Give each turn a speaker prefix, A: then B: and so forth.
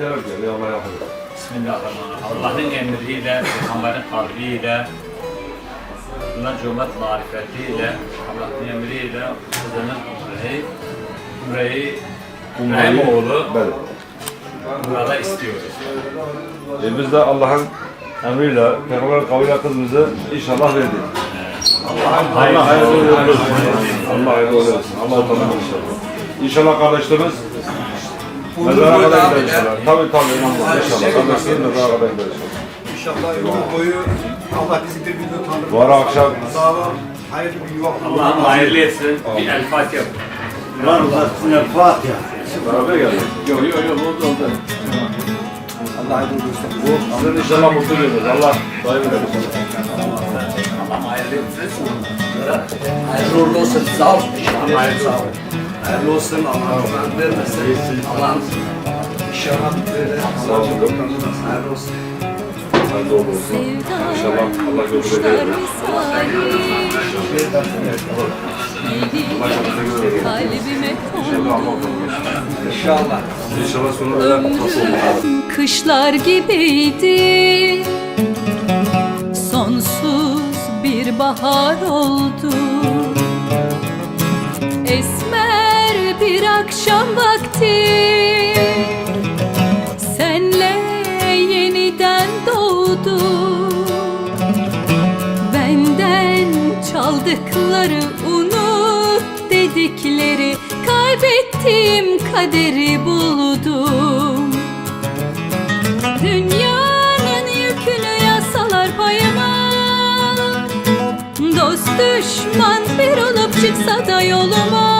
A: Gel gel Allah yapıyor. Bismillahirrahmanirrahim. Allah'ın emriyle, Peygamber'in kavliyle, bundan cömert marifetiyle, Allah'ın emriyle, Kızının Umre'yi, Umre'yi, Umre'yi oğlu burada istiyoruz.
B: E biz de Allah'ın emriyle, Peygamber'in kavliyle kızımızı inşallah verdik. Allah hayırlı olsun. Allah hayırlı olsun. Allah utanır inşallah. İnşallah kardeşlerimiz mezara kadar gider. Tabii tabii inanmam inşallah. Kardeşlerimiz mezara kadar gider inşallah.
C: İnşallah ömür boyu Allah bizi birbirine tanır.
B: Bu ara akşam
C: Sağlam, hayırlı bir yuva.
A: Allah'ım hayırlı etsin. Bir el Fatiha.
D: Var uzatsın Fatiha.
B: beraber geldik.
A: Yok yok yok oldu oldu.
C: Allah hayırlı olsun.
B: Bu sizin inşallah mutlu görürüz. Allah daim eder inşallah.
A: Allah'ım hayırlı etsin.
E: Hayırlı olsun. Sağ ol.
A: Allah'ım hayırlı olsun.
E: Hayırlı olsun. Allah razı vermesin. Allah'ın inşallah böyle.
B: Sağ olun.
E: Hayırlı olsun.
B: Hayırlı olsun. İnşallah Allah götürür.
F: Kalbime
E: İnşallah.
B: İnşallah sonra
F: ömrüm kışlar gibiydi Sonsuz bir bahar oldu vakti Senle yeniden doğdu. Benden çaldıkları unut dedikleri Kaybettiğim kaderi buldum. Dünyanın yükünü yasalar payıma Dost düşman bir olup çıksa da yoluma